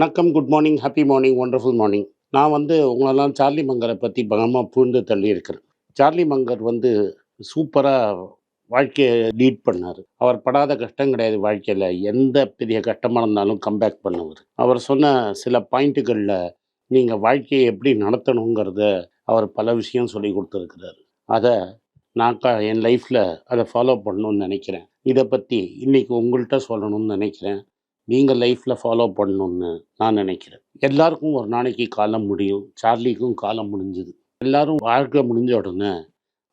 வணக்கம் good morning happy morning wonderful morning நான் வந்து உங்களெல்லாம் சார்லி மங்கரை பற்றி பகமாக பூண்டு தள்ளியிருக்கிறேன். சார்லி மங்கர் வந்து சூப்பராக வாழ்க்கையை லீட் பண்ணார். அவர் படாத கஷ்டம் கிடையாது வாழ்க்கையில். எந்த பெரிய கஷ்டமாக இருந்தாலும் கம்பேக் பண்ணவர். அவர் சொன்ன சில பாயிண்ட்டுகளில் நீங்கள் வாழ்க்கையை எப்படி நடத்தணுங்கிறத அவர் பல விஷயம் சொல்லி கொடுத்துருக்கிறார். அதை நான் க என் லைஃப்பில் அதை ஃபாலோ பண்ணணும்னு நினைக்கிறேன். இதை பற்றி இன்றைக்கி உங்கள்கிட்ட சொல்லணும்னு நினைக்கிறேன். நீங்கள் லைஃப்பில் ஃபாலோ பண்ணணும்னு நான் நினைக்கிறேன். எல்லாருக்கும் ஒரு நாளைக்கு காலம் முடியும். சார்லிக்கும் காலம் முடிஞ்சுது. எல்லாரும் வாழ்க்கை முடிஞ்ச உடனே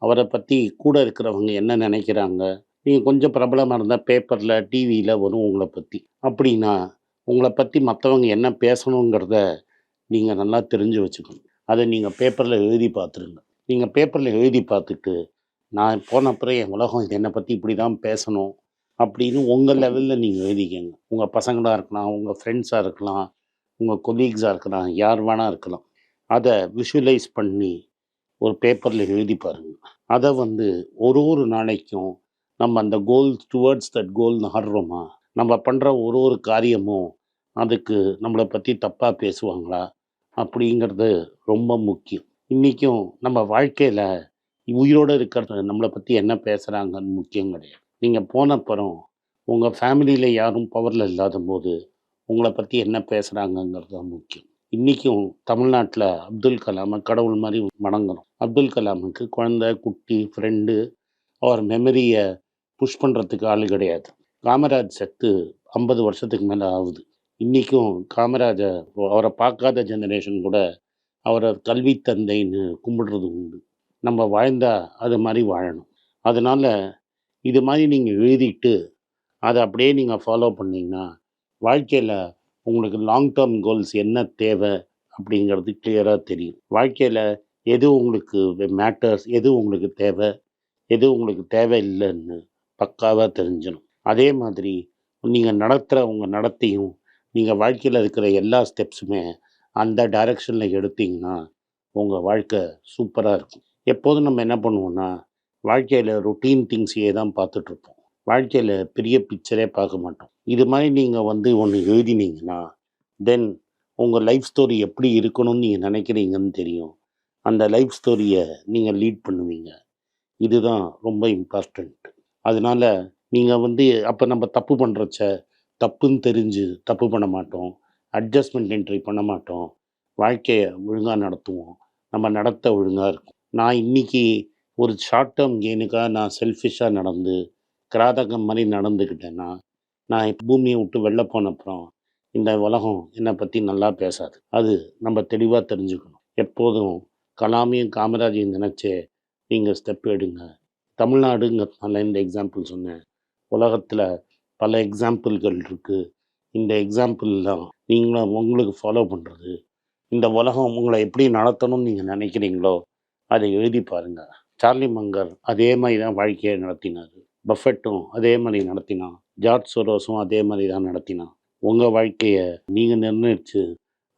அவரை பற்றி கூட இருக்கிறவங்க என்ன நினைக்கிறாங்க? நீங்கள் கொஞ்சம் பிரபலமாக இருந்தால் பேப்பரில் டிவியில் வரும் உங்களை பற்றி அப்படின்னா உங்களை பற்றி மற்றவங்க என்ன பேசணுங்கிறத நீங்கள் நல்லா தெரிஞ்சு வச்சுக்கணும். அதை நீங்கள் பேப்பரில் எழுதி பார்த்துருங்க. நீங்கள் பேப்பரில் எழுதி பார்த்துட்டு நான் போன அப்புறம் என் உலகம் இது என்னை பற்றி இப்படி தான் பேசணும். அப்படின்னு உங்கள் லெவலில் நீங்கள் எழுதிக்கங்க. உங்கள் பசங்களாக இருக்கலாம் உங்கள் ஃப்ரெண்ட்ஸாக இருக்கலாம் உங்கள் கொலீக்ஸாக இருக்கலாம் யார் வேணால் இருக்கலாம். அதை விஷுவலைஸ் பண்ணி ஒரு பேப்பரில் எழுதி பாருங்கள் அதை வந்து ஒரு ஒரு நாளைக்கும் நம்ம அந்த கோல் டுவர்ட்ஸ் தட் கோல் நகர்றோமா நம்ம பண்ணுற ஒரு ஒரு காரியமும் அதுக்கு நம்மளை பற்றி தப்பாக பேசுவாங்களா? அப்படிங்கிறது ரொம்ப முக்கியம். இன்றைக்கும் நம்ம வாழ்க்கையில் உயிரோடு இருக்கிறது நம்மளை பற்றி என்ன பேசுகிறாங்கன்னு முக்கியம் கிடையாது. நீங்கள் போன அப்புறம் உங்கள் ஃபேமிலியில் யாரும் பவரில் இல்லாத போது உங்களை பற்றி என்ன பேசுகிறாங்கங்கிறது தான் முக்கியம். இன்றைக்கும் தமிழ்நாட்டில் அப்துல் கலாமை கடவுள் மாதிரி வணங்குறோம். அப்துல் கலாமுக்கு குழந்தை குட்டி ஃப்ரெண்டு அவர் மெமரியை புஷ் பண்ணுறதுக்கு ஆள் கிடையாது. காமராஜ் செத்து ஐம்பது வருஷத்துக்கு மேலே ஆகுது. இன்றைக்கும் காமராஜை அவரை பார்க்காத ஜெனரேஷன் கூட அவரை கல்வி தந்தைன்னு கும்பிடுறது உண்டு. நம்ம வாழ்ந்தால் அது மாதிரி வாழணும். அதனால் இது மாதிரி நீங்கள் எழுதிட்டு அதை அப்படியே நீங்கள் ஃபாலோ பண்ணீங்கன்னா வாழ்க்கையில் உங்களுக்கு லாங் டேர்ம் கோல்ஸ் என்ன தேவை அப்படிங்கிறது கிளியராக தெரியும். வாழ்க்கையில் எது உங்களுக்கு மேட்டர்ஸ் எது உங்களுக்கு தேவை எது உங்களுக்கு தேவையில்லைன்னு பக்காவாக தெரிஞ்சிடும் அதே மாதிரி நீங்கள் நடத்துகிற உங்கள் நடத்தையும் நீங்கள் வாழ்க்கையில் இருக்கிற எல்லா ஸ்டெப்ஸுமே அந்த டைரக்ஷனில் எடுத்தீங்கன்னா உங்கள் வாழ்க்கை சூப்பராக இருக்கும். எப்போதும் நம்ம என்ன பண்ணுவோன்னா வாழ்க்கையில் ரொட்டீன் திங்ஸையே தான் பார்த்துட்ருப்போம். வாழ்க்கையில் பெரிய பிக்சரே பார்க்க மாட்டோம். இது மாதிரி நீங்கள் வந்து ஒன்று எழுதினீங்கன்னா தென் உங்கள் லைஃப் ஸ்டோரி எப்படி இருக்கணும்னு நீங்கள் நினைக்கிறீங்கன்னு தெரியும். அந்த லைஃப் ஸ்டோரியை நீங்கள் லீட் பண்ணுவீங்க. இதுதான் ரொம்ப இம்பார்ட்டண்ட் அதனால நீங்கள் வந்து அப்போ நம்ம தப்பு பண்ணுறச்ச தப்புன்னு தெரிஞ்சு தப்பு பண்ண மாட்டோம். அட்ஜஸ்ட்மெண்ட் என்ட்ரி பண்ண மாட்டோம். வாழ்க்கையை ஒழுங்காக நடத்துவோம். நம்ம நடத்த ஒழுங்காக இருக்கும். நான் இன்னைக்கு ஒரு ஷார்ட் டேர்ம் கெயினுக்காக நான் செல்ஃபிஷாக நடந்து கிராதகம் மாதிரி நடந்துக்கிட்டேன்னா நான் பூமியை விட்டு வெளில போன அப்புறம் இந்த உலகம் என்னை பற்றி நல்லா பேசாது. அது நம்ம தெளிவாக தெரிஞ்சுக்கணும். எப்போதும் கலாமியும் காமராஜையும் நினச்சே நீங்கள் ஸ்டெப் எடுங்க. தமிழ்நாடுங்கிறதுனால இந்த எக்ஸாம்பிள் சொன்னேன். உலகத்தில் பல எக்ஸாம்பிள்கள் இருக்குது இந்த எக்ஸாம்பிள் தான் நீங்களும் உங்களுக்கு ஃபாலோ பண்ணுறது இந்த உலகம் உங்களை எப்படி நடத்தணும்னு நீங்கள் நினைக்கிறீங்களோ அதை எழுதி பாருங்கள் சார்லி மங்கர் அதே மாதிரி தான் வாழ்க்கையை நடத்தினார். பஃபெட்டும் அதே மாதிரி நடத்தினான். ஜார்ஜ் சோரோஸும் அதே மாதிரி தான் நடத்தினான். உங்கள் வாழ்க்கையை நீங்கள் நிர்ணயித்து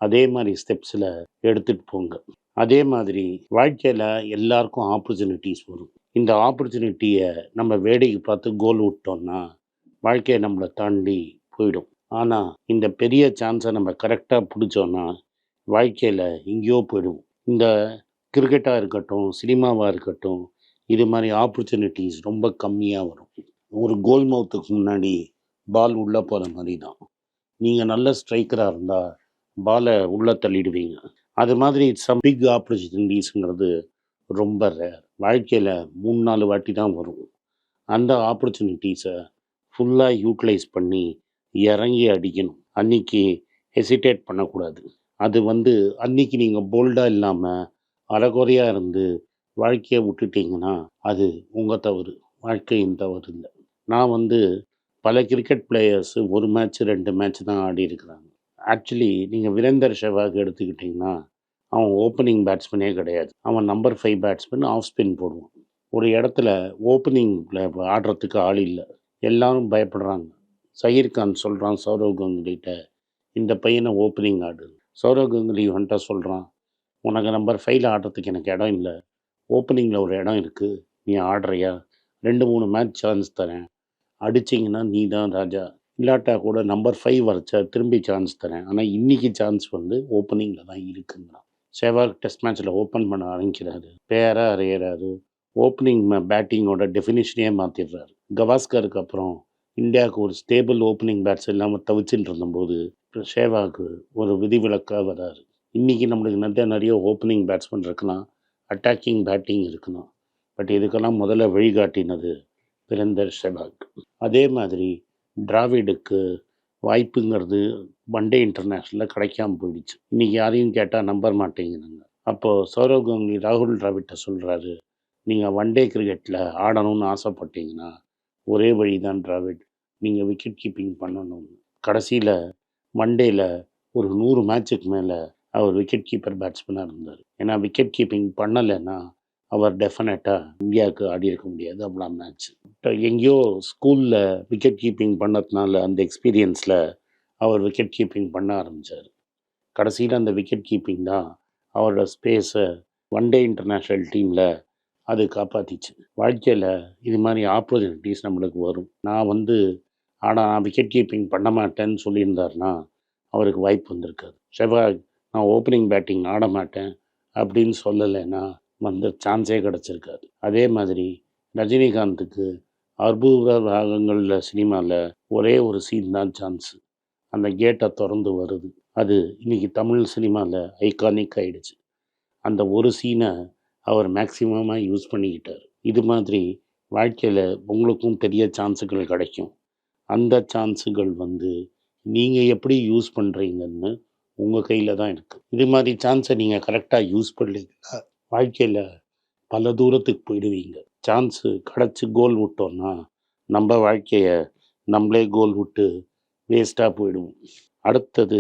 அதே மாதிரி ஸ்டெப்ஸில் எடுத்துகிட்டு போங்க. அதே மாதிரி வாழ்க்கையில் எல்லாருக்கும் ஆப்பர்ச்சுனிட்டிஸ் வரும். இந்த ஆப்பர்ச்சுனிட்டியை நம்ம வேடிக்கை பார்த்து கோல் விட்டோம்னா வாழ்க்கையை நம்மளை தாண்டி போயிடும். ஆனால் இந்த பெரிய சான்ஸை நம்ம கரெக்டாக பிடிச்சோன்னா வாழ்க்கையில் எங்கேயோ போயிடும் இந்த கிரிக்கெட்டாக இருக்கட்டும் சினிமாவாக இருக்கட்டும் இது மாதிரி ஆப்பர்ச்சுனிட்டிஸ் ரொம்ப கம்மியாக வரும். ஒரு கோல் மவுத்துக்கு முன்னாடி பால் உள்ளே போகிற மாதிரி தான். நீங்கள் நல்ல ஸ்ட்ரைக்கராக இருந்தால் பாலை உள்ளே தள்ளிடுவீங்க. அது மாதிரி சம் பிக் ஆப்பர்ச்சுனிட்டிஸுங்கிறது ரொம்ப ரேர் வாழ்க்கையில் மூணு நாலு வாட்டி தான் வரும். அந்த ஆப்பர்ச்சுனிட்டிஸை ஃபுல்லாக யூட்டிலைஸ் பண்ணி இறங்கி அடிக்கணும். அன்னைக்கு ஹெசிடேட் பண்ணக்கூடாது. அது வந்து அன்னைக்கு நீங்கள் போல்டாக இல்லாமல் அறகுறையாக இருந்து வாழ்க்கையை விட்டுட்டீங்கன்னா அது உங்கள் தவறு வாழ்க்கையின் தவறு இல்லை. நான் வந்து பல கிரிக்கெட் பிளேயர்ஸு ஒரு மேட்ச் ரெண்டு மேட்ச் தான் ஆடி இருக்கிறாங்க. ஆக்சுவலி நீங்கள் வீரேந்தர் ஷெவாக் எடுத்துக்கிட்டிங்கன்னா அவன் ஓப்பனிங் பேட்ஸ்மேனே கிடையாது. அவன் number five batsman off spin போடுவான். ஒரு இடத்துல ஓப்பனிங்கில் ஆடுறதுக்கு ஆள் இல்லை. எல்லாரும் பயப்படுறாங்க. சயிர் கான் சொல்கிறான் சௌரவ் கங்குலிகிட்ட இந்த பையனை ஓப்பனிங் ஆடு. சௌரவ் கங்குலி வந்துட்டா சொல்கிறான் உனக்கு நம்பர் ஃபைவ்ல ஆடுறதுக்கு எனக்கு இடம் இல்லை. ஓப்பனிங்கில் ஒரு இடம் இருக்குது நீ ஆடுறியா? ரெண்டு மூணு மேட்ச் சான்ஸ் தரேன். அடிச்சிங்கன்னா நீ தான் ராஜா. இல்லாட்டா கூட நம்பர் ஃபைவ் வரைச்சா திரும்பி சான்ஸ் தரேன். ஆனால் இன்றைக்கி சான்ஸ் வந்து ஓப்பனிங்கில் தான் இருக்குங்கிறான். சேவாக் டெஸ்ட் மேட்ச்சில் ஓப்பன் பண்ண ஆரம்பிக்கிறாரு. பேராக அறையிறாரு ஓப்பனிங் பேட்டிங்கோட டெஃபினிஷனே மாற்றிடுறாரு கவாஸ்கருக்கு அப்புறம் இந்தியாவுக்கு ஒரு ஸ்டேபிள் ஓப்பனிங் பேட்ஸ் இல்லாமல் தவிச்சுட்டு இருந்தபோது ஷேவாக்கு ஒரு விதிவிலக்காக வராரு. இன்றைக்கி நம்மளுக்கு நிறைய நிறைய ஓப்பனிங் பேட்ஸ்மேன் இருக்கலாம் அட்டாக்கிங் பேட்டிங் இருக்கணும் பட் இதுக்கெல்லாம் முதல்ல வழிகாட்டினது பிறந்தர் ஷெவாக் அதே மாதிரி டிராவிடுக்கு வாய்ப்புங்கிறது ஒன் டே இன்டர்நேஷ்னலில் கிடைக்காம போயிடுச்சு. இன்றைக்கி யாரையும் கேட்டால் நம்ப மாட்டேங்கிறாங்க அப்போது சௌரவ் கங்குலி ராகுல் டிராவிட்டை சொல்கிறாரு நீங்கள் ஒன் டே கிரிக்கெட்டில் ஆடணும்னு ஆசைப்பட்டீங்கன்னா ஒரே வழி தான் டிராவிட் நீங்கள் விக்கெட் கீப்பிங் பண்ணணும். கடைசியில் ஒன் ஒரு நூறு மேட்சுக்கு மேலே அவர் விக்கெட் கீப்பர் பேட்ஸ்மேனாக இருந்தார். ஏன்னா விக்கெட் கீப்பிங் பண்ணலைன்னா அவர் டெஃபினட்டாக இந்தியாவுக்கு ஆடி இருக்க முடியாது. அப்படிலாம் மேட்ச் எங்கேயோ ஸ்கூலில் விக்கெட் கீப்பிங் பண்ணதுனால அந்த எக்ஸ்பீரியன்ஸில் அவர் விக்கெட் கீப்பிங் பண்ண ஆரம்பித்தார் கடைசியில் அந்த விக்கெட் கீப்பிங் தான் அவரோட ஸ்பேஸை ஒன் டே இன்டர்நேஷ்னல் டீமில் அது காப்பாற்றிச்சு வாழ்க்கையில் இது மாதிரி ஆப்பர்ச்சுனிட்டிஸ் நம்மளுக்கு வரும். நான் வந்து ஆனால் நான் விக்கெட் கீப்பிங் பண்ண மாட்டேன்னு சொல்லியிருந்தாருன்னா அவருக்கு வாய்ப்பு வந்திருக்காது. செவ்வாய் நான் ஓப்பனிங் பேட்டிங் ஆட மாட்டேன் அப்படின்னு சொல்லலைன்னா வந்து சான்ஸே கிடச்சிருக்காது. அதே மாதிரி ரஜினிகாந்துக்கு அற்புத ராகங்களில் சினிமாவில் ஒரே ஒரு சீன் தான் சான்ஸு அந்த கேட்டை திறந்து வருது. அது இன்னைக்கு தமிழ் சினிமாவில் ஐகானிக் ஆகிடுச்சு அந்த ஒரு சீனை அவர் மேக்சிமமாக யூஸ் பண்ணிக்கிட்டார். இது மாதிரி வாழ்க்கையில் உங்களுக்கும் பெரிய சான்ஸுகள் கிடைக்கும். அந்த சான்ஸுகள் வந்து நீங்கள் எப்படி யூஸ் பண்ணுறீங்கன்னு உங்கள் கையில் தான் இருக்குது இது மாதிரி சான்ஸை நீங்கள் கரெக்டாக யூஸ் பண்ணலீங்களா வாழ்க்கையில் பல தூரத்துக்கு போயிடுவீங்க. சான்ஸு கிடச்சி கோல் விட்டோன்னா நம்ம வாழ்க்கையை நம்மளே கோல் விட்டு வேஸ்ட்டாக போயிடுவோம். அடுத்தது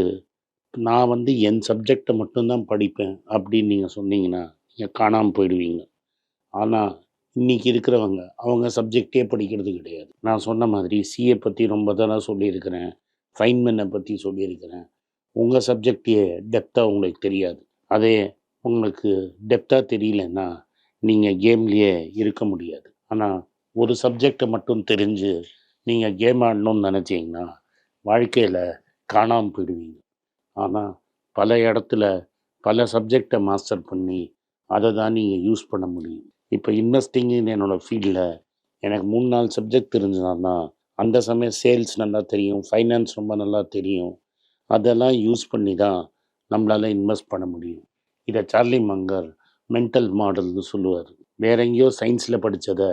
நான் வந்து என் சப்ஜெக்டை மட்டும்தான் படிப்பேன் அப்படின்னு நீங்கள் சொன்னீங்கன்னா நீங்கள் காணாமல் போயிடுவீங்க. ஆனால் இன்றைக்கி இருக்கிறவங்க அவங்க சப்ஜெக்டே படிக்கிறது கிடையாது. நான் சொன்ன மாதிரி சிஏ பற்றி ரொம்ப தடவை சொல்லியிருக்கிறேன். ஃபைன்மென்னை பற்றி சொல்லியிருக்கிறேன். உங்கள் சப்ஜெக்டே டெப்த்தாக உங்களுக்கு தெரியாது. அதே உங்களுக்கு டெப்த்தாக தெரியலன்னா நீங்கள் கேம்லேயே இருக்க முடியாது. ஆனால் ஒரு சப்ஜெக்டை மட்டும் தெரிஞ்சு நீங்கள் கேம் ஆடணும்னு நினச்சிங்கன்னா வாழ்க்கையில் காணாமல் போயிடுவீங்க. ஆனால் பல இடத்துல பல சப்ஜெக்டை மாஸ்டர் பண்ணி அதை தான் நீங்கள் யூஸ் பண்ண முடியும். இப்போ இன்வெஸ்டிங்குன்னு என்னோடய ஃபீல்டில் எனக்கு மூணு நாலு சப்ஜெக்ட் தெரிஞ்சதுனா அந்த சமயம் சேல்ஸ் நல்லா தெரியும் ஃபைனான்ஸ் ரொம்ப நல்லா தெரியும் அதெல்லாம் யூஸ் பண்ணி தான் நம்மளால் இன்வெஸ்ட் பண்ண முடியும். இதை சார்லி மங்கர் மென்டல் மாடல்னு சொல்லுவார். வேற எங்கேயோ சயின்ஸில் படித்ததை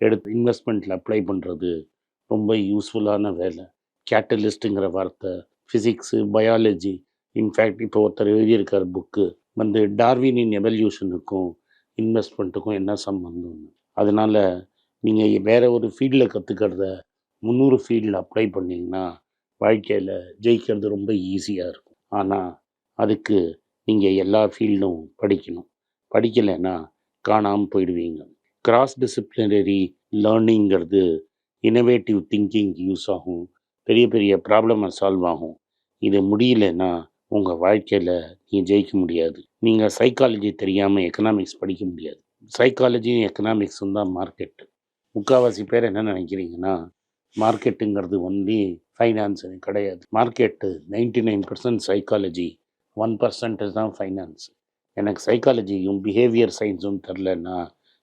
எடுத்து இன்வெஸ்ட்மெண்ட்டில் அப்ளை பண்ணுறது ரொம்ப யூஸ்ஃபுல்லான வேலை. கேட்டலிஸ்ட்டுங்கிற வார்த்தை ஃபிசிக்ஸு பயாலஜி. இன்ஃபேக்ட் இப்போ ஒருத்தர் எழுதியிருக்கார் புக்கு. வந்து டார்வினின் எவல்யூஷனுக்கும் இன்வெஸ்ட்மெண்ட்டுக்கும் என்ன சம்மந்தம்னு அதனால் நீங்கள் வேறு ஒரு ஃபீல்டில் கற்றுக்கிறத முந்நூறு ஃபீல்டில் அப்ளை பண்ணிங்கன்னா வாழ்க்கையில் ஜெயிக்கிறது ரொம்ப ஈஸியாக இருக்கும். ஆனால் அதுக்கு நீங்கள் எல்லா ஃபீல்டும் படிக்கணும். படிக்கலைன்னா காணாமல் போயிடுவீங்க. கிராஸ் டிசிப்ளினரி லேர்னிங்கிறது இனோவேட்டிவ் திங்கிங் யூஸ் ஆகும். பெரிய பெரிய ப்ராப்ளமாக சால்வ் ஆகும். இது முடியலன்னா உங்கள் வாழ்க்கையில் நீ ஜெயிக்க முடியாது. நீங்கள் சைக்காலஜி தெரியாமல் எக்கனாமிக்ஸ் படிக்க முடியாது. சைக்காலஜியும் எக்கனாமிக்ஸும் தான் மார்க்கெட்டு முக்கால்வாசி பேர் என்ன நினைக்கிறீங்கன்னா மார்க்கெட்டுங்கிறது ஒன்லி ஃபைனான்ஸ் கிடையாது. Market ninety nine percent psychology one percentage தான் ஃபைனான்ஸ் எனக்கு சைக்காலஜியும் பிஹேவியர் சயின்ஸும் தெரிலன்னா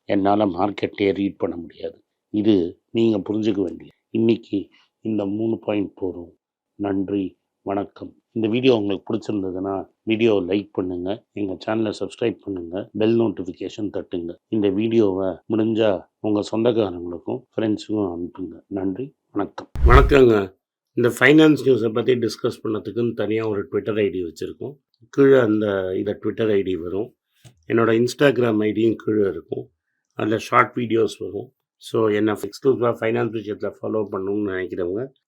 என்னால் மார்க்கெட்டே ரீட் பண்ண முடியாது. இது நீங்கள் புரிஞ்சுக்க வேண்டிய இன்றைக்கி இந்த மூணு பாயிண்ட் போகிறோம் நன்றி வணக்கம். இந்த வீடியோ உங்களுக்கு பிடிச்சிருந்ததுன்னா வீடியோ லைக் பண்ணுங்கள் எங்கள் சேனலை சப்ஸ்கிரைப் பண்ணுங்கள் பெல் நோட்டிஃபிகேஷன் தட்டுங்க. இந்த வீடியோவை முடிஞ்சால் உங்கள் சொந்தக்காரங்களுக்கும் ஃப்ரெண்ட்ஸுக்கும் அனுப்புங்க. நன்றி வணக்கம். வணக்கங்க. இந்த ஃபைனான்ஸ் நியூஸை பற்றி டிஸ்கஸ் பண்ணதுக்குன்னு தனியாக ஒரு ட்விட்டர் ஐடி வச்சுருக்கோம். கீழே அந்த இதை ட்விட்டர் ஐடி வரும். என்னோடய இன்ஸ்டாகிராம் ஐடியும் கீழே இருக்கும். அதில் ஷார்ட் வீடியோஸ் வரும். ஸோ என்னை எக்ஸ்க்ளூசிவாக ஃபைனான்ஸ் விஷயத்தில் ஃபாலோ பண்ணணும்னு நினைக்கிறவங்க